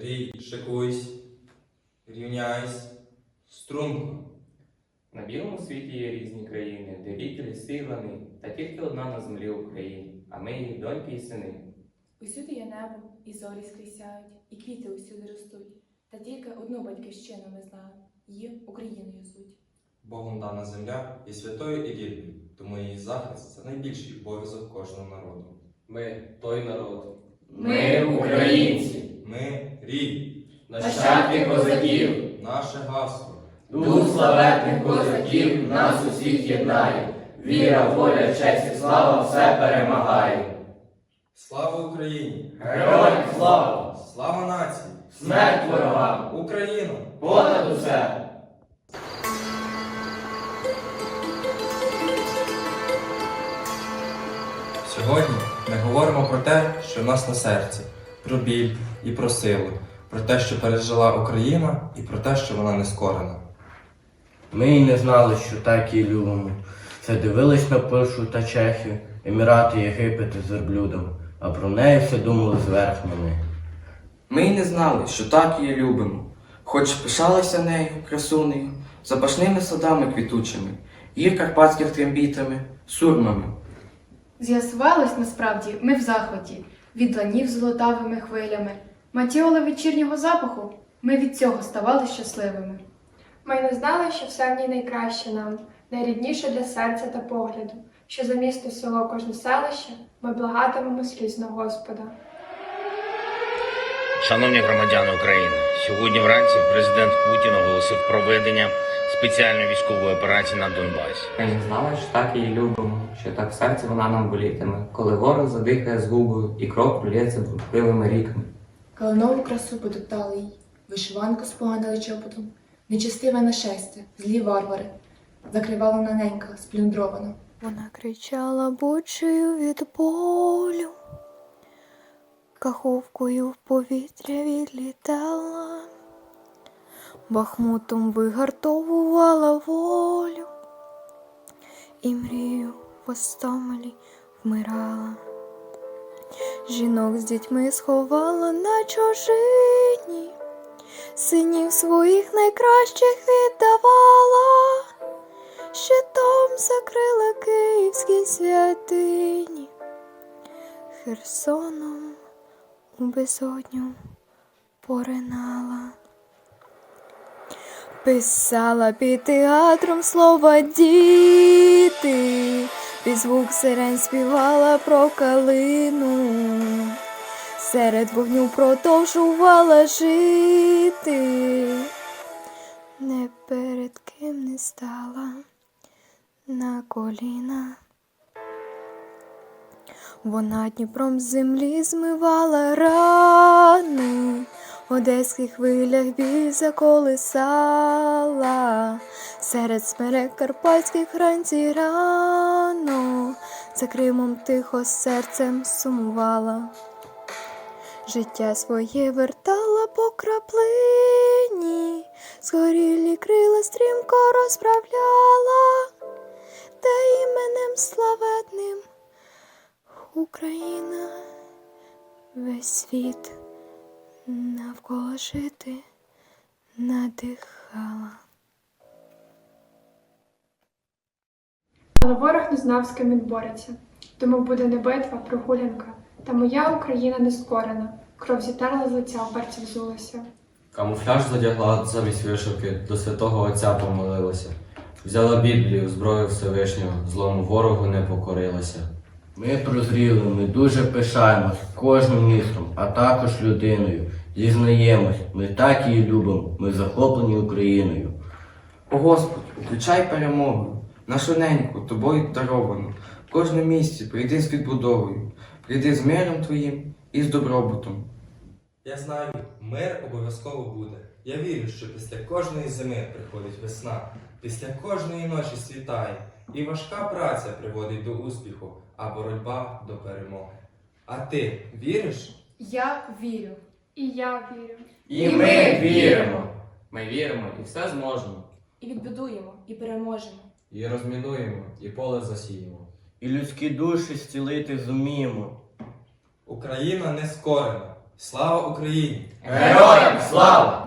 Рій, шикуйсь, рівняйсь, струнко. На білому світі є різні країни, де рік ліси та тільки одна на землі Україна, а ми її доньки і сини. Усюди є небо, і зорі скрізь сяють, і квіти усюди ростуть. Та тільки одну батьківщину ми знаємо, її Україною звуть. Богом дана земля є святою і рідною, тому її захист це найбільший обов'язок кожного народу. Ми той народ, Ми українці, Ми рій, нащадки козаків, наше гасло. дух славетних козаків нас усіх єднає. Віра, воля, честь і слава все перемагає. Слава Україні! Героям слава! Слава нації! Смерть ворогам! Україна! Понад усе! Сьогодні ми говоримо про те, що в нас на серці, про біль і про силу, про те, що пережила Україна, і про те, що вона не скорена. Ми й не знали, що так її любимо. Все дивились на Польщу та Чехію, Емірати, Єгипет із верблюдом, а про неї все думали зверх мене. Ми й не знали, що так її любимо, хоч пишалися нею, красунею, запашними садами квітучими, гір карпатських трембітами, сурмами. З'ясувалось насправді, ми в захваті, від ланів золотавими хвилями, матіоли вечірнього запаху, ми від цього ставали щасливими. Ми не знали, що все в ній найкраще нам, найрідніше для серця та погляду, що за місто, село, кожне селище ми благатимемо слізно Господа. Шановні громадяни України, сьогодні вранці президент Путін оголосив проведення спеціальної військової операції на Донбасі. Ми не знали, що так її любимо, що так в серці вона нам болітиме, коли ворог задихає згубою і кров пролється бурхливими ріками. Калинову красу потоптали їй, вишиванку споганили чоботом, нечестиве нашестя, злі варвари, закривала наненька сплюндрована. Вона кричала бучею від болю, каховкою в повітря відлітала, бахмутом вигартовувала волю, і мрію в вмирала. Жінок з дітьми сховала на чужині, синів своїх найкращих віддавала щитом закрила київські святині, Херсоном у безодню поринала. Писала під театром слова діти, під звук сирен співала про калину, серед вогню продовжувала жити не перед ким не стала на коліна. Вона Дніпром землі змивала рани, одеських хвилях біль заколисала, серед смерек карпатських ранці рано, за Кримом тихо серцем сумувала. Життя своє вертала по краплині, згорілі крила стрімко розправляла, та іменем славетним Україна весь світ навколо жити надихала. Але ворог не знав, з ким він бореться. Тому буде не битва, а прогулянка. Та моя Україна не скорена, кров зітерла з лиця, вперті взулася. камуфляж задягла замість вишивки, до святого Отця помолилася. Взяла Біблію, зброю Всевишнього, злому ворогу не покорилася. Ми прозріли, ми дуже пишаємось кожним містом, а також людиною. Зізнаємось, ми так її любимо, ми захоплені Україною. О Господь, включай перемогу, нашу неньку, тобою даровану. В кожному місці прийди з відбудовою, прийди з миром твоїм і з добробутом. Я знаю, мир обов'язково буде. Я вірю, що після кожної зими приходить весна, після кожної ночі світає, і важка праця приводить до успіху, а боротьба до перемоги. А ти віриш? Я вірю. І я вірю. І ми віримо! Ми віримо і все зможемо. І відбудуємо, і переможемо. І розмінуємо, і поле засіємо. І людські душі зцілити зуміємо. Україна не скорена, Слава Україні! Героям слава!